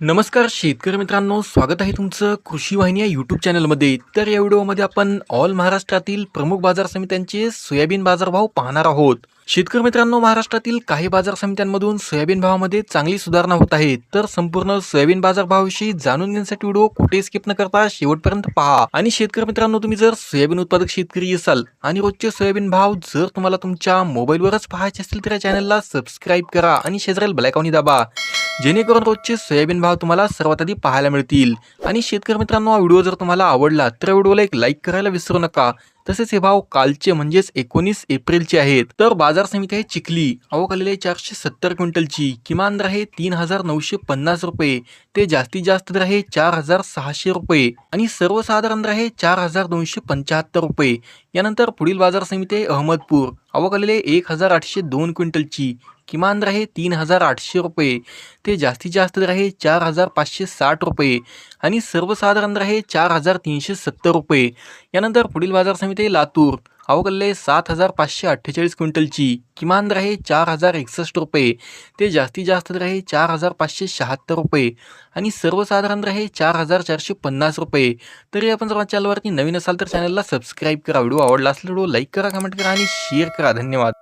नमस्कार शेतकरी मित्रांनो स्वागत आहे तुमचं कृषी वाहिनी या यूट्यूब चॅनलमध्ये तर या व्हिडिओमध्ये आपण ऑल महाराष्ट्रातील प्रमुख बाजार समित्यांचे सोयाबीन बाजारभाव पाहणार आहोत. शेतकरी मित्रांनो महाराष्ट्रातील काही बाजार समित्यांमधून सोयाबीन भावामध्ये चांगली सुधारणा होत आहे. तर संपूर्ण सोयाबीन बाजारभावाविषयी जाणून घेण्यासाठी व्हिडिओ कुठे स्किप न करता शेवटपर्यंत पहा. आणि शेतकरी मित्रांनो तुम्ही जर सोयाबीन उत्पादक शेतकरी असाल आणि रोजचे सोयाबीन भाव जर तुम्हाला तुमच्या मोबाईलवरच पाहायचे असतील तर या चॅनलला सबस्क्राईब करा आणि शेजारील ब्लॅकॉनी दाबा. जेणेकरून रोजचे सोयाबीन भाव तुम्हाला सर्वात आधी पाहायला मिळतील. आणि शेतकरी मित्रांनो हा व्हिडिओ जर तुम्हाला आवडला तर व्हिडिओला एक लाईक करायला विसरू नका. तसेच हे भाव कालचे म्हणजेच एकोणीस एप्रिलचे आहेत. तर बाजार समिती आहे चिखली. आवक आलेली आहे चारशे सत्तर क्विंटलची. किमान दर आहे तीन हजार नऊशे पन्नास रुपये. ते जास्तीत जास्त दर आहे चार हजार सहाशे रुपये. आणि सर्वसाधारण दर आहे चार हजार दोनशे पंच्याहत्तर रुपये. यानंतर पुढील बाजार समिती आहे अहमदपूर. आवक आलेली आहे एक हजार आठशे दोन क्विंटलची. किमान दर आहे तीन हजार आठशे रुपये. ते जास्तीत जास्त दर आहे चार हजार पाचशे साठ रुपये. आणि सर्वसाधारण दर आहे चार हजार तीनशे सत्तर रुपये. यानंतर पुढील बाजार समिती लातूर. अवकल्ले सात हजार पाचशे अठ्ठेचाळीस क्विंटलची. किमान दर आहे चार हजार एकसष्ट रुपये. ते जास्तीत जास्त दर आहे चार हजार पाचशे शहात्तर रुपये. आणि सर्वसाधारण दर आहे चार हजार चारशे पन्नास रुपये. तरी आपण जर चॅनलवरती नवीन असाल तर चॅनलला सबस्क्राईब करा. व्हिडिओ आवडला असला व्हिडिओ लाईक करा कमेंट करा आणि शेअर करा. धन्यवाद.